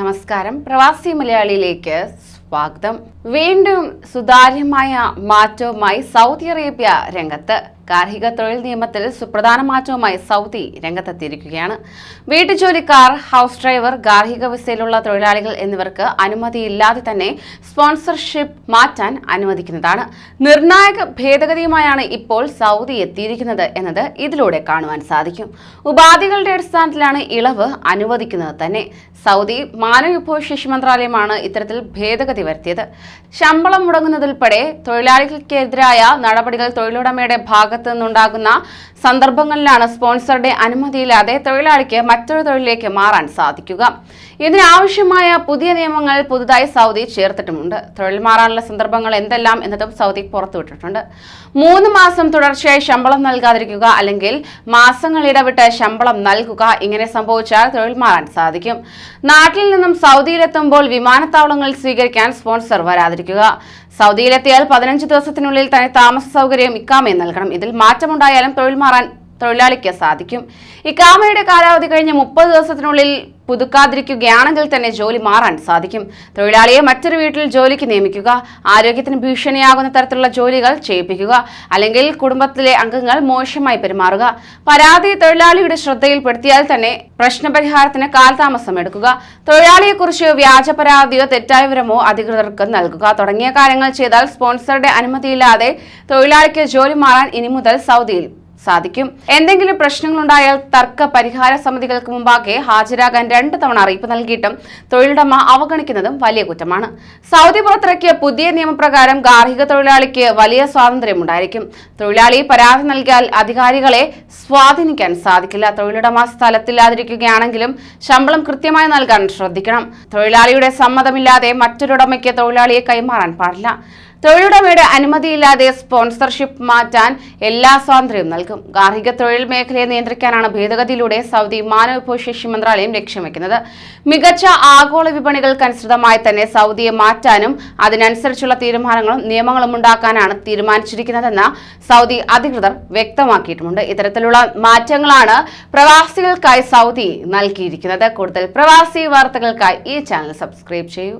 നമസ്കാരം. പ്രവാസി മലയാളിയിലേക്ക് സ്വാഗതം. വീണ്ടും സുതാര്യമായ മാറ്റവുമായി സൗദി അറേബ്യ രംഗത്ത് ഗാർഹിക തൊഴിൽ നിയമത്തിൽ സുപ്രധാന മാറ്റവുമായി സൗദി രംഗത്തെത്തിയിരിക്കുകയാണ്. വീട്ടുജോലിക്കാർ ഹൗസ് ഡ്രൈവർ ഗാർഹിക വിസയിലുള്ള തൊഴിലാളികൾ എന്നിവർക്ക് അനുമതിയില്ലാതെ തന്നെ സ്പോൺസർഷിപ്പ് മാറ്റാൻ അനുവദിക്കുന്നതാണ്. നിർണായക ഭേദഗതിയുമായാണ് ഇപ്പോൾ സൗദി എത്തിയിരിക്കുന്നത് എന്നത് ഇതിലൂടെ കാണുവാൻ സാധിക്കും. ഉപാധികളുടെ അടിസ്ഥാനത്തിലാണ് ഇളവ് അനുവദിക്കുന്നത് തന്നെ. സൗദി മാനവവിഭവശേഷി മന്ത്രാലയമാണ് ഇത്തരത്തിൽ ഭേദഗതി വരുത്തിയത്. ശമ്പളം മുടങ്ങുന്നതുൾപ്പെടെ തൊഴിലാളികൾക്കെതിരായ നടപടികൾ തൊഴിലുടമയുടെ ഭാഗത്തു നിന്നുണ്ടാകുന്ന സന്ദർഭങ്ങളിലാണ് സ്പോൺസറുടെ അനുമതിയില്ലാതെ തൊഴിലാളിക്ക് മറ്റൊരു തൊഴിലിലേക്ക് മാറാൻ സാധിക്കുക. ഇതിനാവശ്യമായ പുതിയ നിയമങ്ങൾ പുതുതായി സൗദി ചേർത്തിട്ടുമുണ്ട്. തൊഴിൽ മാറാനുള്ള സന്ദർഭങ്ങൾ എന്തെല്ലാം എന്നതും സൗദി പുറത്തുവിട്ടിട്ടുണ്ട്. മൂന്ന് മാസം തുടർച്ചയായി ശമ്പളം നൽകാതിരിക്കുക അല്ലെങ്കിൽ മാസങ്ങൾ ഇടവിട്ട് ശമ്പളം നൽകുക ഇങ്ങനെ സംഭവിച്ചാൽ തൊഴിൽ മാറാൻ സാധിക്കും. നാട്ടിൽ നിന്നും സൗദിയിലെത്തുമ്പോൾ വിമാനത്താവളങ്ങളിൽ സ്വീകരിക്കാൻ സ്പോൺസർ വരാതിരിക്കുക. സൗദിയിലെത്തിയാൽ പതിനഞ്ച് ദിവസത്തിനുള്ളിൽ തന്നെ താമസ സൗകര്യം ഇക്കാമേ നൽകണം. ഇതിൽ മാറ്റമുണ്ടായാലും തൊഴിൽ മാറാൻ തൊഴിലാളിക്ക് സാധിക്കും. ഇക്കാമയുടെ കാലാവധി കഴിഞ്ഞ് മുപ്പത് ദിവസത്തിനുള്ളിൽ പുതുക്കാതിരിക്കുകയാണെങ്കിൽ തന്നെ ജോലി മാറാൻ സാധിക്കും. തൊഴിലാളിയെ മറ്റൊരു വീട്ടിൽ ജോലിക്ക് നിയമിക്കുക ആരോഗ്യത്തിന് ഭീഷണിയാകുന്ന തരത്തിലുള്ള ജോലികൾ ചെയ്യിപ്പിക്കുക അല്ലെങ്കിൽ കുടുംബത്തിലെ അംഗങ്ങൾ മോശമായി പെരുമാറുക. പരാതി തൊഴിലാളിയുടെ ശ്രദ്ധയിൽപ്പെടുത്തിയാൽ തന്നെ പ്രശ്നപരിഹാരത്തിന് കാലതാമസം എടുക്കുക. തൊഴിലാളിയെക്കുറിച്ച് വ്യാജ പരാതിയോ തെറ്റായ വിവരമോ അധികൃതർക്ക് നൽകുക. തുടങ്ങിയ കാര്യങ്ങൾ ചെയ്താൽ സ്പോൺസറുടെ അനുമതിയില്ലാതെ തൊഴിലാളിക്ക് ജോലി മാറാൻ ഇനി മുതൽ സൗദിയിൽ സാധിക്കും. എന്തെങ്കിലും പ്രശ്നങ്ങളുണ്ടായാൽ തർക്ക പരിഹാര സമിതികൾക്ക് മുമ്പാകെ ഹാജരാകാൻ രണ്ട് തവണ അറിയിപ്പ് നൽകിയിട്ടും തൊഴിലുടമ അവഗണിക്കുന്നതും വലിയ കുറ്റമാണ്. സൗദി പുറത്തിറക്കിയ പുതിയ നിയമപ്രകാരം ഗാർഹിക തൊഴിലാളിക്ക് വലിയ സ്വാതന്ത്ര്യമുണ്ടായിരിക്കും. തൊഴിലാളി പരാതി നൽകിയാൽ അധികാരികളെ സ്വാധീനിക്കാൻ സാധിക്കില്ല. തൊഴിലുടമ സ്ഥലത്തില്ലാതിരിക്കുകയാണെങ്കിലും ശമ്പളം കൃത്യമായി നൽകാൻ ശ്രദ്ധിക്കണം. തൊഴിലാളിയുടെ സമ്മതമില്ലാതെ മറ്റൊരുടമയ്ക്ക് തൊഴിലാളിയെ കൈമാറാൻ പാടില്ല. തൊഴിലുടമയുടെ അനുമതിയില്ലാതെ സ്പോൺസർഷിപ്പ് മാറ്റാൻ എല്ലാ സ്വാതന്ത്ര്യവും നൽകും. ഗാർഹിക തൊഴിൽ മേഖലയെ നിയന്ത്രിക്കാനാണ് ഭേദഗതിയിലൂടെ സൗദി മാനവവിഭവശേഷി മന്ത്രാലയം ലക്ഷ്യം വെക്കുന്നത്. മികച്ച ആഗോള വിപണികൾക്കനുസൃതമായി തന്നെ സൗദിയെ മാറ്റാനും അതിനനുസരിച്ചുള്ള തീരുമാനങ്ങളും നിയമങ്ങളും ഉണ്ടാക്കാനാണ് തീരുമാനിച്ചിരിക്കുന്നതെന്ന് സൗദി അധികൃതർ വ്യക്തമാക്കിയിട്ടുമുണ്ട്. ഇത്തരത്തിലുള്ള മാറ്റങ്ങളാണ് പ്രവാസികൾക്കായി സൗദി നൽകിയിരിക്കുന്നത്. കൂടുതൽ പ്രവാസി വാർത്തകൾക്കായി ഈ ചാനൽ സബ്സ്ക്രൈബ് ചെയ്യൂ.